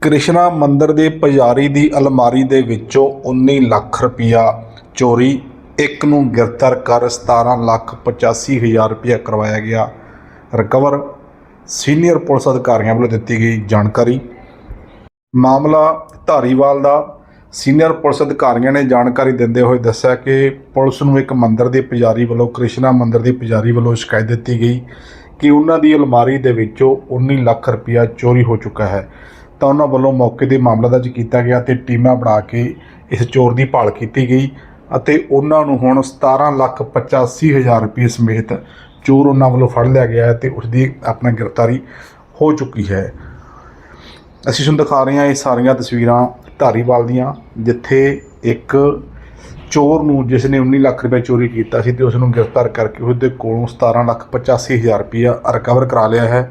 ਕ੍ਰਿਸ਼ਨਾ ਮੰਦਿਰ ਦੇ ਪੁਜਾਰੀ ਦੀ ਅਲਮਾਰੀ ਦੇ ਵਿੱਚੋਂ 19 ਲੱਖ ਰੁਪਇਆ ਚੋਰੀ, ਇੱਕ ਨੂੰ ਗ੍ਰਿਫਤਾਰ ਕਰ 17 ਲੱਖ 85 ਹਜ਼ਾਰ ਰੁਪਇਆ ਕਰਵਾਇਆ ਗਿਆ। ਰਿਕਵਰ, ਸੀਨੀਅਰ ਪੁਲਿਸ ਅਧਿਕਾਰੀਆਂ ਵੱਲੋਂ ਦਿੱਤੀ ਗਈ ਜਾਣਕਾਰੀ। ਮਾਮਲਾ ਧਾਰੀਵਾਲ ਦਾ। ਸੀਨੀਅਰ ਪੁਲਿਸ ਅਧਿਕਾਰੀਆਂ ਨੇ ਜਾਣਕਾਰੀ ਦਿੰਦੇ ਹੋਏ ਦੱਸਿਆ ਕਿ ਪੁਲਿਸ ਨੂੰ ਇੱਕ ਮੰਦਿਰ ਦੇ ਪੁਜਾਰੀ ਵੱਲੋਂ, ਕ੍ਰਿਸ਼ਨਾ ਮੰਦਿਰ ਦੇ ਪੁਜਾਰੀ ਵੱਲੋਂ ਸ਼ਿਕਾਇਤ ਦਿੱਤੀ ਗਈ ਕਿ ਉਹਨਾਂ ਦੀ ਅਲਮਾਰੀ ਦੇ ਵਿੱਚੋਂ 19 ਲੱਖ ਰੁਪਇਆ ਚੋਰੀ ਹੋ ਚੁੱਕਾ ਹੈ। ਤਾਂ ਉਹਨਾਂ ਵੱਲੋਂ ਮੌਕੇ ਤੇ ਮਾਮਲਾ ਦਰਜ ਕੀਤਾ ਗਿਆ ਤੇ ਟੀਮਾਂ ਬਣਾ ਕੇ ਇਸ ਚੋਰ ਦੀ ਭਾਲ ਕੀਤੀ ਗਈ ਅਤੇ ਉਹਨਾਂ ਨੂੰ ਹੁਣ 17 ਲੱਖ 85 ਹਜ਼ਾਰ ਰੁਪਏ ਸਮੇਤ ਚੋਰ ਉਹਨਾਂ ਵੱਲੋਂ ਫੜ ਲਿਆ ਗਿਆ ਹੈ ਤੇ ਉਸ ਦੀ ਆਪਣਾ ਗ੍ਰਿਫਤਾਰੀ ਹੋ ਚੁੱਕੀ ਹੈ। ਅਸੀਂ ਤੁਹਾਨੂੰ ਦਿਖਾ ਰਹੇ ਹਾਂ ਇਹ ਸਾਰੀਆਂ ਤਸਵੀਰਾਂ ਧਾਰੀਵਾਲ ਦੀਆਂ, ਜਿੱਥੇ ਇੱਕ ਚੋਰ ਨੂੰ ਜਿਸ ਨੇ 19 ਲੱਖ ਰੁਪਏ ਚੋਰੀ ਕੀਤਾ ਸੀ ਤੇ ਉਸ ਨੂੰ ਗ੍ਰਿਫਤਾਰ ਕਰਕੇ ਉਸ ਦੇ ਕੋਲੋਂ 17 ਲੱਖ 85 ਹਜ਼ਾਰ ਰੁਪਇਆ ਰਿਕਵਰ ਕਰਾ ਲਿਆ ਹੈ।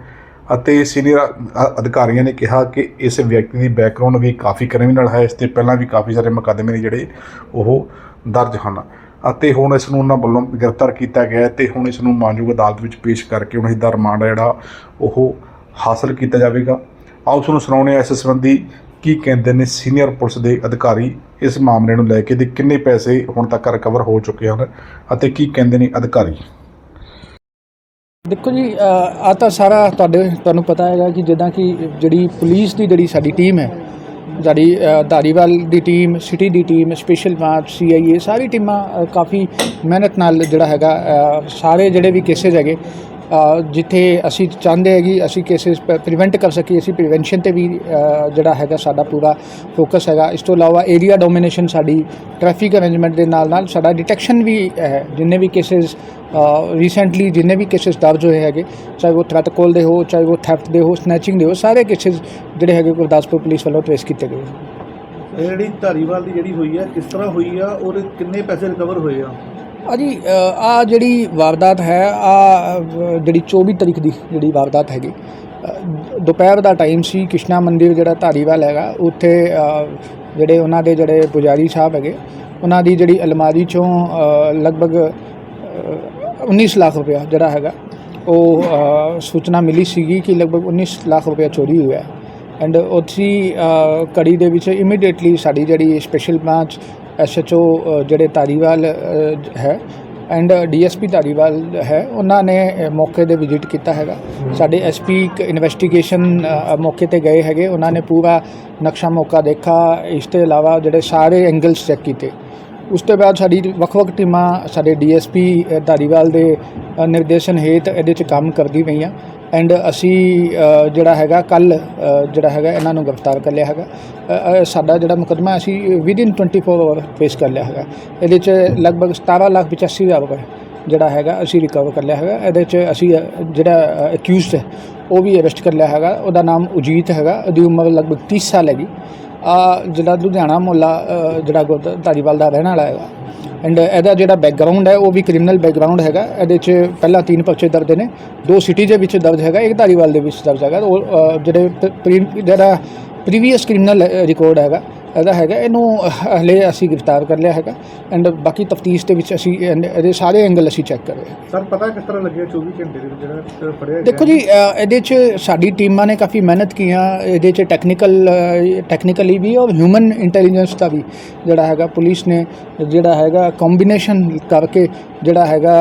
ਅਤੇ ਸੀਨੀਅਰ ਅਧਿਕਾਰੀਆਂ ਨੇ ਕਿਹਾ ਕਿ ਇਸ ਵਿਅਕਤੀ ਦੀ ਬੈਕਗ੍ਰਾਉਂਡ ਵੀ ਕਾਫੀ ਕ੍ਰਿਮੀਨਲ ਹੈ, ਇਸ ਤੇ ਪਹਿਲਾਂ ਵੀ ਕਾਫੀ ਸਾਰੇ ਮੁਕੱਦਮੇ ਨੇ ਜਿਹੜੇ ਉਹ ਦਰਜ ਹਨ। ਅਤੇ ਹੁਣ ਇਸ ਨੂੰ ਉਹਨਾਂ ਵੱਲੋਂ ਗ੍ਰਿਫਤਾਰ ਕੀਤਾ ਗਿਆ ਹੈ ਤੇ ਹੁਣ ਇਸ ਨੂੰ ਮਾਨਯੋਗ ਅਦਾਲਤ ਵਿੱਚ ਪੇਸ਼ ਕਰਕੇ ਉਹਨਾਂ ਦਾ ਰਿਮਾਂਡ ਜਿਹੜਾ ਉਹ ਹਾਸਲ ਕੀਤਾ ਜਾਵੇਗਾ। ਆਓ ਤੁਹਾਨੂੰ ਸੁਣਾਉਂਦੇ ਹਾਂ ਇਸ ਸੰਬੰਧੀ ਕੀ ਕਹਿੰਦੇ ਨੇ ਸੀਨੀਅਰ ਪੁਲਿਸ ਦੇ ਅਧਿਕਾਰੀ ਇਸ ਮਾਮਲੇ ਨੂੰ ਲੈ ਕੇ ਤੇ ਕਿੰਨੇ ਪੈਸੇ ਹੁਣ ਤੱਕ ਰਿਕਵਰ ਹੋ ਚੁੱਕੇ ਹਨ ਅਤੇ ਕੀ ਕਹਿੰਦੇ ਨੇ ਅਧਿਕਾਰੀ। ਦੇਖੋ ਜੀ ਆ ਤਾਂ ਸਾਰਾ ਤੁਹਾਡੇ, ਤੁਹਾਨੂੰ ਪਤਾ ਹੈਗਾ ਕਿ ਜਿੱਦਾਂ ਕਿ ਜਿਹੜੀ ਪੁਲਿਸ ਦੀ ਜਿਹੜੀ ਸਾਡੀ ਟੀਮ ਹੈ, ਸਾਡੀ ਧਾਰੀਵਾਲ ਦੀ ਟੀਮ ਸਿਟੀ ਦੀ ਟੀਮ ਸਪੈਸ਼ਲ ਬ੍ਰਾਂਚ ਸੀਆਈਏ ਸਾਰੀ ਟੀਮਾਂ ਕਾਫੀ ਮਿਹਨਤ ਨਾਲ ਜਿਹੜਾ ਹੈਗਾ ਸਾਰੇ ਜਿਹੜੇ ਵੀ ਕੇਸਿਸ ਹੈਗੇ ਜਿੱਥੇ ਅਸੀਂ ਚਾਹੁੰਦੇ ਹੈ ਕਿ ਅਸੀਂ ਕੇਸਿਸ ਪ੍ਰੀਵੈਂਟ ਕਰ ਸਕੀਏ, ਅਸੀਂ ਪ੍ਰੀਵੈਂਸ਼ਨ ਤੇ ਵੀ ਜਿਹੜਾ ਹੈਗਾ ਸਾਡਾ ਪੂਰਾ ਫੋਕਸ ਹੈਗਾ। ਇਸ ਤੋਂ ਇਲਾਵਾ ਏਰੀਆ ਡੋਮੀਨੇਸ਼ਨ ਸਾਡੀ ਟ੍ਰੈਫਿਕ ਅਰੇਂਜਮੈਂਟ ਦੇ ਨਾਲ ਨਾਲ ਸਾਡਾ ਡਿਟੈਕਸ਼ਨ ਵੀ ਹੈ ਜਿੰਨੇ ਵੀ ਕੇਸਿਸ ਰੀਸੈਂਟਲੀ ਜਿੰਨੇ ਵੀ ਕੇਸਿਸ ਦਰਜ ਹੋਏ ਹੈਗੇ ਚਾਹੇ ਉਹ ਥ੍ਰੈਟ ਕਾਲ ਦੇ ਹੋ ਚਾਹੇ ਉਹ ਥੈਫਟ ਦੇ ਹੋ ਸਨੈਚਿੰਗ ਦੇ ਹੋ ਸਾਰੇ ਕੇਸਿਸ ਜਿਹੜੇ ਹੈਗੇ ਗੁਰਦਾਸਪੁਰ ਪੁਲਿਸ ਵੱਲੋਂ ਟ੍ਰੇਸ ਕੀਤੇ ਗਏ ਜਿਹੜੀ ਧਾਰੀਵਾਲ ਦੀ ਜਿਹੜੀ ਹੋਈ ਹੈ ਕਿਸ ਤਰ੍ਹਾਂ ਹੋਈ ਆ ਔਰ ਕਿੰਨੇ ਪੈਸੇ ਰਿਕਵਰ ਹੋਏ ਆ? ਅਜੀ ਆ ਜਿਹੜੀ ਵਾਰਦਾਤ ਹੈ ਆ ਜਿਹੜੀ 24 ਤਰੀਕ ਦੀ ਜਿਹੜੀ ਵਾਰਦਾਤ ਹੈਗੀ ਦੁਪਹਿਰ ਦਾ ਟਾਈਮ ਸੀ ਕ੍ਰਿਸ਼ਨਾ ਮੰਦਿਰ ਜਿਹੜਾ ਧਾਰੀਵਾਲ ਹੈਗਾ ਉੱਥੇ ਜਿਹੜੇ ਉਹਨਾਂ ਦੇ ਜਿਹੜੇ ਪੁਜਾਰੀ ਸਾਹਿਬ ਹੈਗੇ ਉਹਨਾਂ ਦੀ ਜਿਹੜੀ ਅਲਮਾਰੀ ਚੋਂ ਲਗਭਗ 19 ਲੱਖ ਰੁਪਇਆ ਜਿਹੜਾ ਹੈਗਾ ਉਹ ਸੂਚਨਾ ਮਿਲੀ ਸੀਗੀ ਕਿ ਲਗਭਗ 19 ਲੱਖ ਰੁਪਇਆ ਚੋਰੀ ਹੋਇਆ ਐਂਡ ਉਥੀ ਕੜੀ ਦੇ ਵਿੱਚ ਇਮੀਡੀਏਟਲੀ ਸਾਡੀ ਜਿਹੜੀ ਸਪੈਸ਼ਲ ਬ੍ਰਾਂਚ ਐਸਐਚਓ ਜਿਹੜੇ ਧਾਰੀਵਾਲ ਅ, ਹੈ ਐਂਡ ਡੀਐਸਪੀ ਧਾਰੀਵਾਲ ਹੈ ਉਹਨਾਂ ਨੇ ਮੌਕੇ ਤੇ ਵਿਜ਼ਿਟ ਕੀਤਾ ਹੈਗਾ ਸਾਡੇ ਐਸਪੀ ਇਨਵੈਸਟੀਗੇਸ਼ਨ ਮੌਕੇ ਤੇ ਗਏ ਹੈਗੇ ਉਹਨਾਂ ਨੇ ਪੂਰਾ ਨਕਸ਼ਾ ਮੌਕਾ ਦੇਖਾ ਇਸ ਤੋਂ ਇਲਾਵਾ ਜਿਹੜੇ ਸਾਰੇ ਐਂਗਲਸ ਚੈੱਕ ਕੀਤੇ ਉਸ ਤੋਂ ਬਾਅਦ ਸਾਡੀ ਵੱਖ-ਵੱਖ ਟੀਮਾਂ, ਸਾਡੇ ਡੀਐਸਪੀ ਧਾਰੀਵਾਲ ਦੇ ਨਿਰਦੇਸ਼ਨ ਹੇਠ ਇਹਦੇ 'ਚ ਕੰਮ ਕਰਦੀ ਪਈਆਂ। ਐਂਡ ਅਸੀਂ ਜਿਹੜਾ ਹੈਗਾ ਕੱਲ ਜਿਹੜਾ ਹੈਗਾ ਇਹਨਾਂ ਨੂੰ ਗ੍ਰਿਫਤਾਰ ਕਰ ਲਿਆ ਹੈਗਾ। ਸਾਡਾ ਜਿਹੜਾ ਮੁਕੱਦਮਾ ਅਸੀਂ ਵਿਦਿਨ 24 ਆਵਰ ਫੇਸ ਕਰ ਲਿਆ ਹੈਗਾ। ਇਹਦੇ 'ਚ ਲਗਭਗ 17 ਲੱਖ 85 ਹਜ਼ਾਰ ਰੁਪਏ ਜਿਹੜਾ ਹੈਗਾ ਅਸੀਂ ਰਿਕਵਰ ਕਰ ਲਿਆ ਹੈਗਾ। ਇਹਦੇ 'ਚ ਅਸੀਂ ਜਿਹੜਾ ਅਕਿਊਜ਼ਡ ਹੈ, ਉਹ ਵੀ ਅਰੈਸਟ ਕਰ ਲਿਆ ਹੈਗਾ। ਉਹਦਾ ਨਾਮ ਉਜੀਤ ਹੈਗਾ। ਉਹਦੀ ਉਮਰ ਲਗਭਗ 30 ਸਾਲ ਹੈਗੀ। ਆ ਜਿਹੜਾ ਲੁਧਿਆਣਾ ਮੁਹੱਲਾ ਜਿਹੜਾ ਗੁਰਦ- ਧਾਰੀਵਾਲ ਦਾ ਰਹਿਣ ਵਾਲਾ ਹੈਗਾ। ਐਂਡ ਇਹਦਾ ਜਿਹੜਾ ਬੈਕਗ੍ਰਾਉਂਡ ਹੈ, ਉਹ ਵੀ ਕ੍ਰਿਮੀਨਲ ਬੈਕਗ੍ਰਾਉਂਡ ਹੈਗਾ। ਇਹਦੇ 'ਚ ਪਹਿਲਾਂ ਤਿੰਨ ਪਰਚੇ ਦਰਜ ਨੇ। ਦੋ ਸਿਟੀ ਦੇ ਵਿੱਚ ਦਰਜ ਹੈਗਾ, ਇੱਕ ਧਾਰੀਵਾਲ ਦੇ ਵਿੱਚ ਦਰਜ ਹੈਗਾ। ਉਹ ਜਿਹੜੇ ਜਿਹੜਾ ਪ੍ਰੀਵੀਅਸ ਕ੍ਰਿਮੀਨਲ ਰਿਕਾਰਡ ਹੈਗਾ। ਇਹਦਾ ਹੈਗਾ ਇਹਨੂੰ ਹਲੇ ਅਸੀਂ ਗ੍ਰਿਫਤਾਰ ਕਰ ਲਿਆ ਹੈਗਾ ਐਂਡ ਬਾਕੀ ਤਫਤੀਸ਼ ਦੇ ਵਿੱਚ ਅਸੀਂ ਇਹਨ- ਇਹਦੇ ਸਾਰੇ ਐਂਗਲ ਅਸੀਂ ਚੈੱਕ ਕਰ ਰਹੇ ਹਾਂ। ਸਰ ਪਤਾ ਕਿਸ ਤਰ੍ਹਾਂ ਲੱਗਿਆ 24 ਘੰਟੇ ਦੇ ਵਿੱਚ ਜਿਹੜਾ ਫੜਿਆ ਦੇਖੋ ਜੀ ਇਹਦੇ 'ਚ ਸਾਡੀ ਟੀਮਾਂ ਨੇ ਕਾਫੀ ਮਿਹਨਤ ਕੀਆਂ ਇਹਦੇ 'ਚ ਟੈਕਨੀਕਲ ਟੈਕਨੀਕਲੀ ਵੀ ਔਰ ਹਿਊਮਨ ਇੰਟੈਲੀਜੈਂਸ ਦਾ ਵੀ ਜਿਹੜਾ ਹੈਗਾ ਪੁਲਿਸ ਨੇ ਜਿਹੜਾ ਹੈਗਾ ਕੰਬੀਨੇਸ਼ਨ ਕਰਕੇ ਜਿਹੜਾ ਹੈਗਾ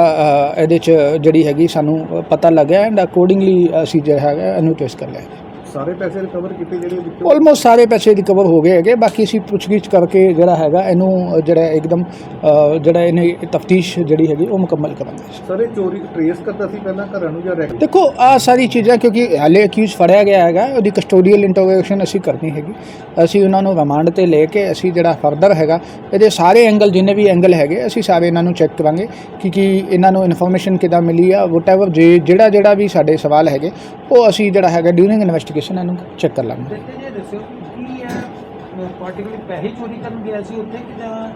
ਇਹਦੇ 'ਚ ਜਿਹੜੀ ਹੈਗੀ ਸਾਨੂੰ ਪਤਾ ਲੱਗਿਆ ਐਂਡ ਅਕੋਰਡਿੰਗਲੀ ਅਸੀਂ ਜਿਹੜਾ ਹੈਗਾ ਇਹਨੂੰ ਟੈਸਟ ਕਰ ਲਿਆ। ਸਾਰੇ ਪੈਸੇ ਰਿਕਵਰ ਕੀਤੇ ਜਿਹੜੇ ਵਿੱਚੋਂ? ਆਲਮੋਸਟ ਸਾਰੇ ਪੈਸੇ ਰਿਕਵਰ ਹੋ ਗਏ ਹੈਗੇ। ਬਾਕੀ ਅਸੀਂ ਪੁੱਛਗਿੱਛ ਕਰਕੇ ਜਿਹੜਾ ਹੈਗਾ ਇਹਨੂੰ ਜਿਹੜਾ ਇੱਕਦਮ ਅ, ਜਿਹੜਾ ਇਹਨੇ ਤਫਤੀਸ਼ ਜਿਹੜੀ ਹੈਗੀ ਉਹ ਮੁਕੰਮਲ ਕਰਾਂਗੇ। ਸਾਰੇ ਚੋਰੀ ਟਰੇਸ ਕਰਦਾ ਸੀ ਪਹਿਲਾਂ ਘਰਾਂ ਨੂੰ ਜਾਂ ਰੈਕ ਦੇਖੋ ਆ ਸਾਰੀ ਚੀਜ਼ਾਂ ਕਿਉਂਕਿ ਹਾਲੇ ਅਕਿਊਜ਼ ਫੜਿਆ ਗਿਆ ਹੈਗਾ ਉਹਦੀ ਕਸਟੋਡੀਅਲ ਇੰਟਰੋਗੇਸ਼ਨ ਅਸੀਂ ਕਰਨੀ ਹੈਗੀ। ਅਸੀਂ ਉਹਨਾਂ ਨੂੰ ਰਿਮਾਂਡ ਤੇ ਲੈ ਕੇ ਅਸੀਂ ਜਿਹੜਾ ਫਰਦਰ ਹੈਗਾ ਇਹਦੇ ਸਾਰੇ ਐਂਗਲ ਜਿੰਨੇ ਵੀ ਐਂਗਲ ਹੈਗੇ ਅਸੀਂ ਸਾਰੇ ਇਹਨਾਂ ਨੂੰ ਚੈੱਕ ਕਰਾਂਗੇ ਕਿ ਕੀ ਇਹਨਾਂ ਨੂੰ ਇਨਫੋਰਮੇਸ਼ਨ ਕਿੱਦਾਂ ਮਿਲੀ ਆ ਵਟਐਵਰ ਜਿਹੜਾ ਜਿਹੜਾ ਵੀ ਸਾਡੇ ਸਵਾਲ ਹੈਗੇ ਉਹ ਅਸੀਂ ਜਿਹੜਾ ਹੈਗਾ ਡਿਊਰਿੰਗ ਇਨਵੈਸਟੀਗੇਸ਼ਨ ਇਹਨੂੰ ਚੈੱਕ ਕਰ ਲਾਂਗੇ। ਦੇਖਦੇ ਜੇ ਦੱਸਿਓ ਕੀ ਹੈ ਪਾਰਟਿਕੂਲਰ ਪੈਸੇ ਚੋਰੀ ਕਰਨ ਗਿਆ ਸੀ ਉੱਥੇ ਕਿ ਜਾਂ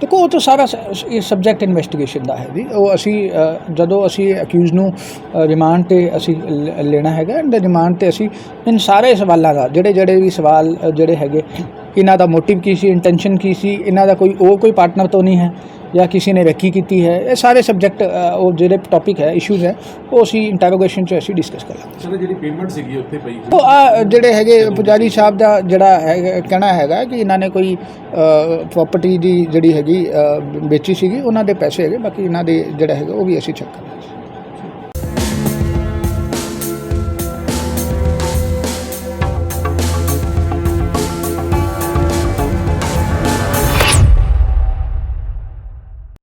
ਦੇਖੋ ਉਹ ਤਾਂ ਸਾਰਾ ਸ- ਇਹ ਸਬਜੈਕਟ ਇਨਵੈਸਟੀਗੇਸ਼ਨ ਦਾ ਹੈ ਜੀ ਉਹ ਅਸੀਂ ਅ, ਜਦੋਂ ਅਸੀਂ ਅਕਿਊਜ਼ ਨੂੰ ਰਿਮਾਂਡ ਤੇ ਅਸੀਂ ਲ- ਲੈਣਾ ਹੈਗਾ ਐਂਡ ਰਿਮਾਂਡ ਤੇ ਅਸੀਂ ਇਨ ਸਾਰੇ ਸਵਾਲਾਂ ਦਾ ਜਿਹੜੇ ਜਿਹੜੇ ਵੀ ਸਵਾਲ ਅ, ਜਿਹੜੇ ਹੈਗੇ ਇਹਨਾਂ ਦਾ ਮੋਟਿਵ ਕੀ ਸੀ ਇੰਟੈਂਸ਼ਨ ਕੀ ਸੀ ਇਹਨਾਂ ਦਾ ਕੋਈ ਉਹ ਕੋਈ ਪਾਰਟਨਰ ਤੋਂ ਨਹੀਂ ਹੈ। ਜਾਂ ਕਿਸੇ ਨੇ ਰੈਕੀ ਕੀਤੀ ਹੈ ਇਹ ਸਾਰੇ ਸਬਜੈਕਟ ਉਹ ਜਿਹੜੇ ਟੌਪਿਕ ਹੈ ਇਸ਼ੂਜ਼ ਹੈ ਉਹ ਅਸੀਂ ਇੰਟਰੋਗੇਸ਼ਨ 'ਚ ਅਸੀਂ ਡਿਸਕਸ ਕਰਾਂਗੇ ਸਰ ਜਿਹੜੀ ਪੇਮੈਂਟ ਸੀਗੀ ਉੱਥੇ ਪਈ ਉਹ ਆ ਜਿਹੜੇ ਹੈਗੇ ਪੁਜਾਰੀ ਸਾਹਿਬ ਦਾ ਜਿਹੜਾ ਹੈ ਕਹਿਣਾ ਹੈਗਾ ਕਿ ਇਹਨਾਂ ਨੇ ਕੋਈ ਪ੍ਰਾਪਰਟੀ ਦੀ ਜਿਹੜੀ ਹੈਗੀ ਵੇਚੀ ਸੀਗੀ ਉਹਨਾਂ ਦੇ ਪੈਸੇ ਹੈਗੇ ਬਾਕੀ ਇਹਨਾਂ ਦੇ ਜਿਹੜਾ ਹੈਗਾ ਉਹ ਵੀ ਅਸੀਂ ਚੈੱਕ ਕਰਾਂਗੇ